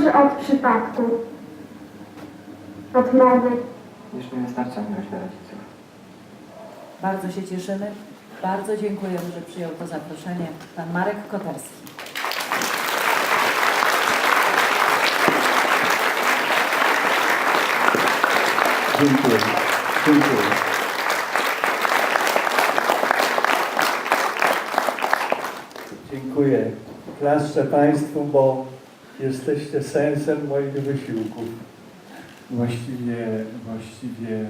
zależy od przypadku, od mowy. Już nie wystarcza miłość dla rodziców. Bardzo się cieszymy. Bardzo dziękujemy, że przyjął to zaproszenie pan Marek Koterski. Dziękuję. Dziękuję. Dziękuję. Klaszczę Państwu, bo jesteście sensem moich wysiłków. Właściwie, właściwie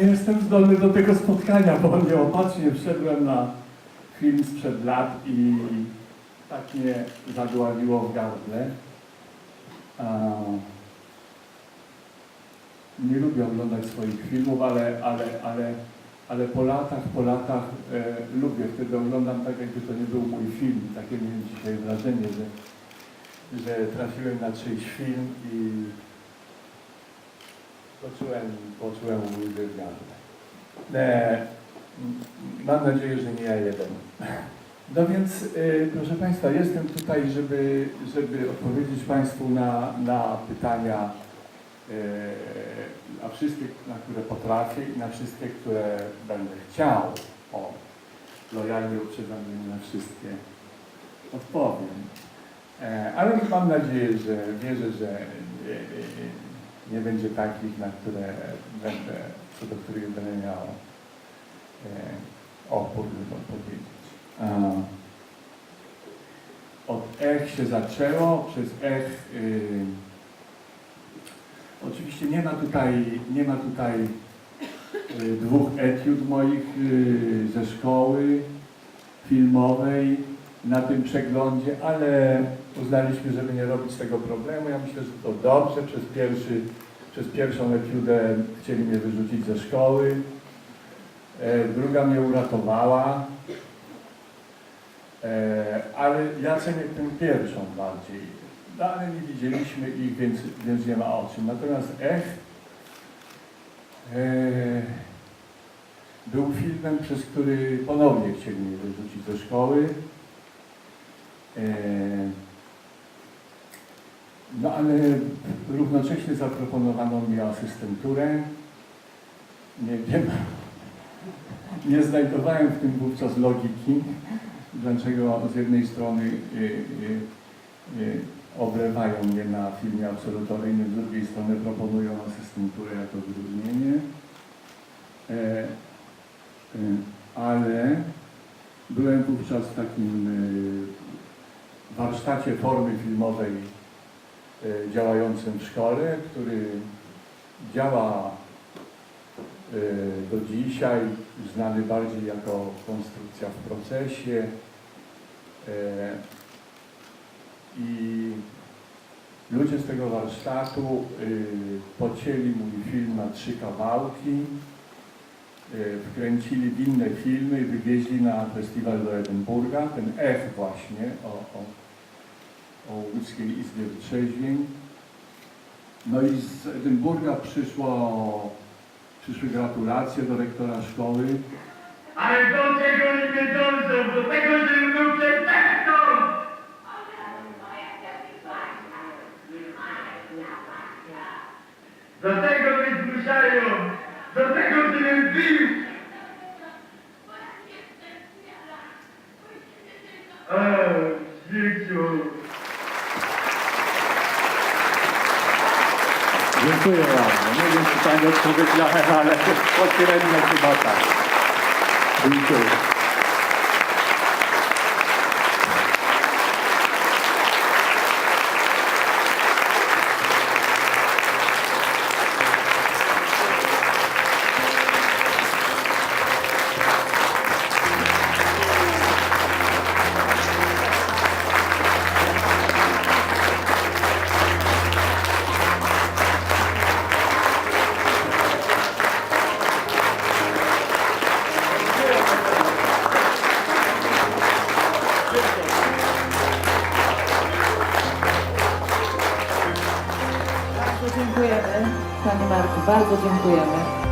nie jestem zdolny do tego spotkania, bo nieopatrznie wszedłem na film sprzed lat i tak mnie zadławiło w gardle. Nie lubię oglądać swoich filmów, ale, ale, ale, ale po latach, po latach e, lubię. Wtedy oglądam tak, jakby to nie był mój film. Takie miałem dzisiaj wrażenie, że, że trafiłem na czyjś film i poczułem, poczułem ulgę w. E, mam nadzieję, że nie ja jeden. No więc, e, proszę Państwa, jestem tutaj, żeby, żeby odpowiedzieć Państwu na, na pytania na wszystkie, na które potrafię i na wszystkie, które będę chciał. O, lojalnie uprzedzam, na wszystkie odpowiem. E, Ale mam nadzieję, że wierzę, że e, nie będzie takich, na które będę, co do których będę miał opór, żeby odpowiedzieć. Od ech się zaczęło, przez ech Oczywiście nie ma tutaj, nie ma tutaj y, dwóch etiud moich y, ze szkoły filmowej na tym przeglądzie, ale uznaliśmy, żeby nie robić tego problemu. Ja myślę, że to dobrze. Przez, pierwszy, przez pierwszą etiudę chcieli mnie wyrzucić ze szkoły. E, druga mnie uratowała. E, ale ja cenię tę pierwszą bardziej. No, ale nie widzieliśmy ich, więc, więc nie ma o czym. Natomiast Ech e, był filmem, przez który ponownie chcieli mnie wyrzucić ze szkoły. E, no ale równocześnie zaproponowano mi asystenturę. Nie wiem, nie znajdowałem w tym wówczas logiki, dlaczego z jednej strony y, y, y, oblewają mnie na filmie absolutoryjnym, z drugiej strony proponują asystenturę jako wyróżnienie. E, e, ale byłem wówczas w takim e, warsztacie formy filmowej e, działającym w szkole, który działa e, do dzisiaj, znany bardziej jako konstrukcja w procesie. E, i ludzie z tego warsztatu y, pocięli mój film na trzy kawałki, y, wkręcili w inne filmy i wywieźli na festiwal do Edynburga, ten Ech właśnie o, o, o łódzkiej Izbie Wytrzeźwień. No i z Edynburga przyszło, przyszły gratulacje do rektora szkoły. Ale do tego nie dążą, do tego, żebym był przestępcą! Do tego mnie zmuszają, do tego, żebym bił! O, życiu! Dziękuję bardzo. Nie wiem, czy Pani odpowiedziałem, ale pośrednio chyba tak. Dziękuję. Bardzo dziękujemy.